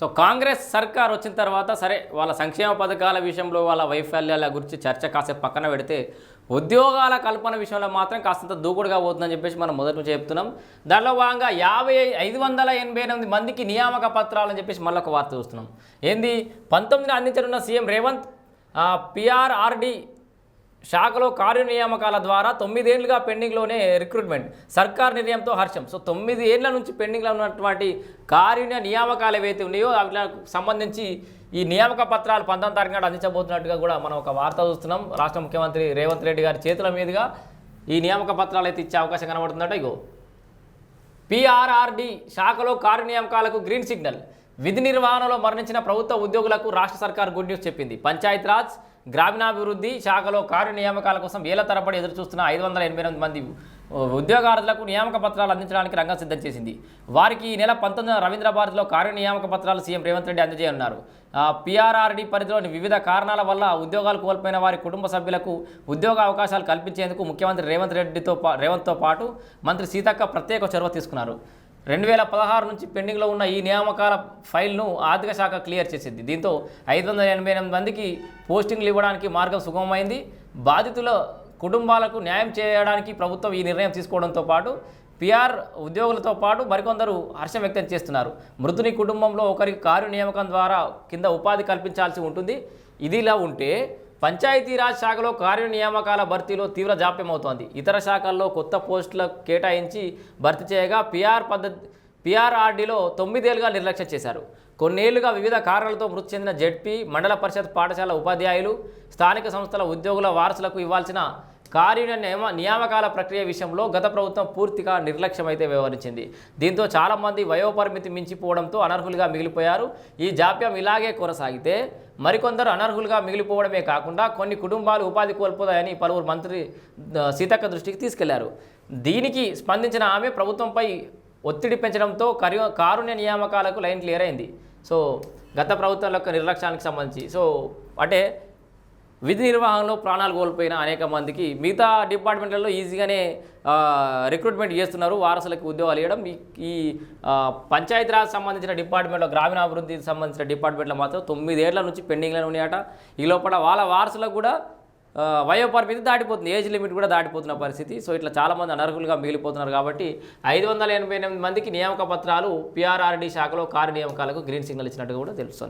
So Congress సర్కార్ వచ్చిన తర్వాత సరే వాళ్ళ సంక్షేమ పథకాల విషయంలో వాళ్ళ వైఫల్యాల గురించి చర్చ కాసేపు పక్కన పెడితే ఉద్యోగాల కల్పన విషయంలో మాత్రం కాస్తంత దూకుడుగా పోతుందని చెప్పేసి మనం మొదటి నుంచి చెప్తున్నాం. దానిలో భాగంగా యాభై ఐదు వందల ఎనభై ఎనిమిది మందికి నియామక పత్రాలని చెప్పేసి మళ్ళీ ఒక వార్త చూస్తున్నాం. ఏంది? పంతొమ్మిది అందించనున్న సీఎం రేవంత్ పిఆర్ఆర్డి శాఖలో కార్యనియామకాల ద్వారా తొమ్మిదేళ్ళుగా పెండింగ్లోనే రిక్రూట్మెంట్ సర్కార్ నిర్ణయంతో హర్షం. సో తొమ్మిది ఏళ్ళ నుంచి పెండింగ్లో ఉన్నటువంటి కార్య నియామకాలు ఏవైతే ఉన్నాయో వాటికి సంబంధించి ఈ నియామక పత్రాలు పంతొమ్మిది తారీఖు నాడు అందించబోతున్నట్టుగా కూడా మనం ఒక వార్త చూస్తున్నాం. రాష్ట్ర ముఖ్యమంత్రి రేవంత్ రెడ్డి గారి చేతుల మీదుగా ఈ నియామక పత్రాలు అయితే ఇచ్చే అవకాశం కనబడుతుందట ఇగో. పిఆర్ఆర్డి శాఖలో కార్యనియామకాలకు గ్రీన్ సిగ్నల్. విధి నిర్వహణలో మరణించిన ప్రభుత్వ ఉద్యోగులకు రాష్ట్ర సర్కార్ గుడ్ న్యూస్ చెప్పింది. పంచాయతీరాజ్ గ్రామీణాభివృద్ధి శాఖలో కార్యనియామకాల కోసం వేల తరబడి ఎదురుచూస్తున్న ఐదు వందల ఎనభై ఎనిమిది మంది ఉద్యోగార్థులకు నియామక పత్రాలు అందించడానికి రంగం సిద్ధం చేసింది. వారికి ఈ నెల పంతొమ్మిది రవీంద్రభారతిలో కార్యనియామక పత్రాలు సీఎం రేవంత్ రెడ్డి అందజేయనున్నారు. పిఆర్ఆర్డి పరిధిలోని వివిధ కారణాల వల్ల ఉద్యోగాలు కోల్పోయిన వారి కుటుంబ సభ్యులకు ఉద్యోగ అవకాశాలు కల్పించేందుకు ముఖ్యమంత్రి రేవంత్ రెడ్డితో రేవంత్తో పాటు మంత్రి సీతక్క ప్రత్యేక చొరవ తీసుకున్నారు. రెండు వేల పదహారు నుంచి పెండింగ్లో ఉన్న ఈ నియామకాల ఫైల్ను ఆర్థిక శాఖ క్లియర్ చేసింది. దీంతో ఐదు వందల ఎనభై ఎనిమిది మందికి పోస్టింగ్లు ఇవ్వడానికి మార్గం సుగమమైంది. బాధితుల కుటుంబాలకు న్యాయం చేయడానికి ప్రభుత్వం ఈ నిర్ణయం తీసుకోవడంతో పాటు పిఆర్ ఉద్యోగులతో పాటు మరికొందరు హర్షం వ్యక్తం చేస్తున్నారు. మృతుని కుటుంబంలో ఒకరికి కార్య నియామకం ద్వారా కింద ఉపాధి కల్పించాల్సి ఉంటుంది. ఇదిలా ఉంటే పంచాయతీరాజ్ శాఖలో కార్యనియామకాల భర్తీలో తీవ్ర జాప్యమవుతోంది. ఇతర శాఖల్లో కొత్త పోస్టుల కేటాయించి భర్తీ చేయగా పిఆర్ పద్ధతి పిఆర్ఆర్డీలో తొమ్మిదేళ్ళుగా నిర్లక్ష్యం చేశారు. కొన్నేళ్ళుగా వివిధ కారణాలతో మృతి చెందిన జెడ్పీ మండల పరిషత్ పాఠశాల ఉపాధ్యాయులు స్థానిక సంస్థల ఉద్యోగుల వారసులకు ఇవ్వాల్సిన కార్యుల నియమ నియామకాల ప్రక్రియ విషయంలో గత ప్రభుత్వం పూర్తిగా నిర్లక్ష్యమైతే వ్యవహరించింది. దీంతో చాలామంది వయోపరిమితి మించిపోవడంతో అనర్హులుగా మిగిలిపోయారు. ఈ జాప్యం ఇలాగే కొనసాగితే మరికొందరు అనర్హులుగా మిగిలిపోవడమే కాకుండా కొన్ని కుటుంబాలు ఉపాధి కోల్పోతాయని పలువురు మంత్రి సీతక్క దృష్టికి తీసుకెళ్ళారు. దీనికి స్పందించిన ఆమె ప్రభుత్వంపై ఒత్తిడి పెంచడంతో కరి కారుణ్య నియామకాలకు లైన్ క్లియర్ అయింది. సో గత ప్రభుత్వం యొక్క నిర్లక్ష్యానికి సంబంధించి సో అంటే విధి నిర్వహణలో ప్రాణాలు కోల్పోయిన అనేక మందికి మిగతా డిపార్ట్మెంట్లలో ఈజీగానే రిక్రూట్మెంట్ చేస్తున్నారు. వారసులకు ఉద్యోగాలు ఇవ్వడం. ఈ పంచాయతీరాజ్ సంబంధించిన డిపార్ట్మెంట్లో గ్రామీణాభివృద్ధికి సంబంధించిన డిపార్ట్మెంట్లో మాత్రం తొమ్మిదేళ్ళ నుంచి పెండింగ్లో ఉన్నాయట. ఈ లోపల వాళ్ళ వారసులకు కూడా వయోపరిమితి దాటిపోతుంది. ఏజ్ లిమిట్ కూడా దాటిపోతున్న పరిస్థితి. సో ఇట్లా చాలామంది అనర్హులుగా మిగిలిపోతున్నారు కాబట్టి ఐదు వందల ఎనభై ఎనిమిది మందికి నియామక పత్రాలు పిఆర్ఆర్డీ శాఖలో కారు నియామకాలకు గ్రీన్ సిగ్నల్ ఇచ్చినట్టు కూడా తెలుస్తుంది.